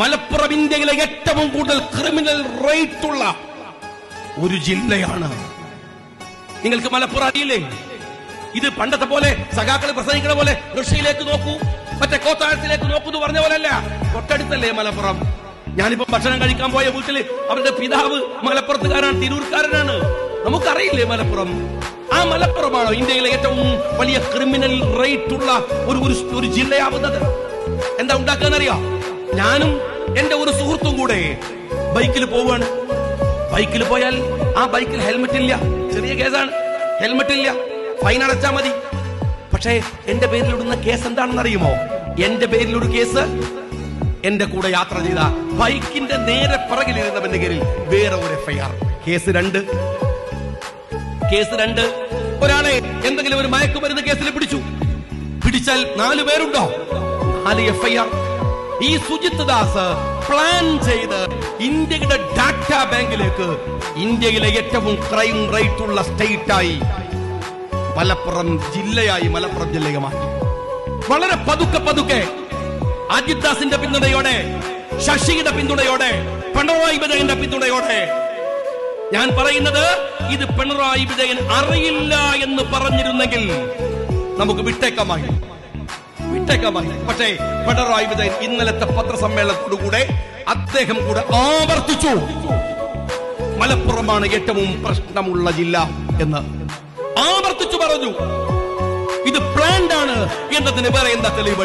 മലപ്പുറം ഇന്ത്യയിലെ ഏറ്റവും കൂടുതൽ ക്രിമിനൽ റേറ്റ് ഉള്ള ഒരു ജില്ലയാണ്. നിങ്ങൾക്ക് മലപ്പുറം അറിയില്ലേ? ഇത് പണ്ടത്തെ പോലെ സഖാക്കൾ പ്രസംഗിക്കുന്ന പോലെ ഋഷിയിലേക്ക് നോക്കൂ മറ്റേ കോത്താഴത്തിലേക്ക് നോക്കൂ എന്ന് പറഞ്ഞ പോലെയല്ല. തൊട്ടടുത്തല്ലേ മലപ്പുറം? ഞാനിപ്പോ ഭക്ഷണം കഴിക്കാൻ പോയ വീട്ടിൽ അവരുടെ പിതാവ് മലപ്പുറത്തുകാരാണ് തിരൂർക്കാരനാണ്. നമുക്കറിയില്ലേ മലപ്പുറം? ആ മലപ്പുറമാണോ ഇന്ത്യയിലെ ഏറ്റവും വലിയ ക്രിമിനൽ റേറ്റ് ഉള്ള ഒരു ഒരു- ജില്ലയാവുന്നത്? എന്താ ഉണ്ടാക്കാന്നറിയാം ഞാനും എന്റെ ഒരു സുഹൃത്തും കൂടെ ബൈക്കിൽ പോവാണ്. ബൈക്കിൽ പോയാൽ ആ ബൈക്കിൽ ഹെൽമെറ്റ് ഇല്ല. ചെറിയ കേസാണ്. ഹെൽമെറ്റ് ഇല്ല. ഫൈൻ അടച്ചാ മതി. പക്ഷേ എന്റെ പേരിൽ ഇടുന്ന കേസ് എന്താണെന്ന് അറിയുമോ എന്റെ പേരിൽ ഒരു കേസ്. എന്റെ കൂടെ യാത്ര ചെയ്ത ബൈക്കിന്റെ നേരെ പിറകിലിരുന്നവന്റെ പേരിൽ വേറെ ഒരു എഫ്ഐആർ കേസ് രണ്ട്. കേസ് രണ്ട്. ഒരാളെ എന്തെങ്കിലും ഒരു മയക്കുമരുന്ന് കേസിൽ പിടിച്ചു. പിടിച്ചാൽ നാല് പേരുണ്ടോ? നാല് എഫ്ഐആർ ഈ സുജിത് ദാസ് പ്ലാൻ ചെയ്ത് ഇന്ത്യയുടെ ഡാറ്റ ബാങ്കിലേക്ക് ഇന്ത്യയിലെ ഏറ്റവും ക്രൈം റേറ്റ് ഉള്ള സ്റ്റേറ്റ് ആയി മലപ്പുറം ജില്ലയായി മലപ്പുറം ജില്ലയെ മാറ്റി. വളരെ പതുക്കെ പതുക്കെ അജിത് ദാസിന്റെ പിന്തുണയോടെ ശശിയുടെ പിന്തുണയോടെ പിണറായി വിജയന്റെ പിന്തുണയോടെ ഞാൻ പറയുന്നത് ഇത് പിണറായി വിജയൻ അറിയില്ല എന്ന് പറഞ്ഞിരുന്നെങ്കിൽ നമുക്ക് വിട്ടേക്കമായി പക്ഷേ പിണറായി വിജയൻ ഇന്നലത്തെ പത്രസമ്മേളനത്തോടുകൂടെ അദ്ദേഹം കൂടെ ആവർത്തിച്ചു. മലപ്പുറമാണ് ഏറ്റവും പ്രശ്നമുള്ള ജില്ല എന്ന് ആവർത്തിച്ചു പറഞ്ഞു. ഇത് പ്ലാൻഡ് ആണ് എന്നതിന് വേറെ എന്താ തെളിവ്?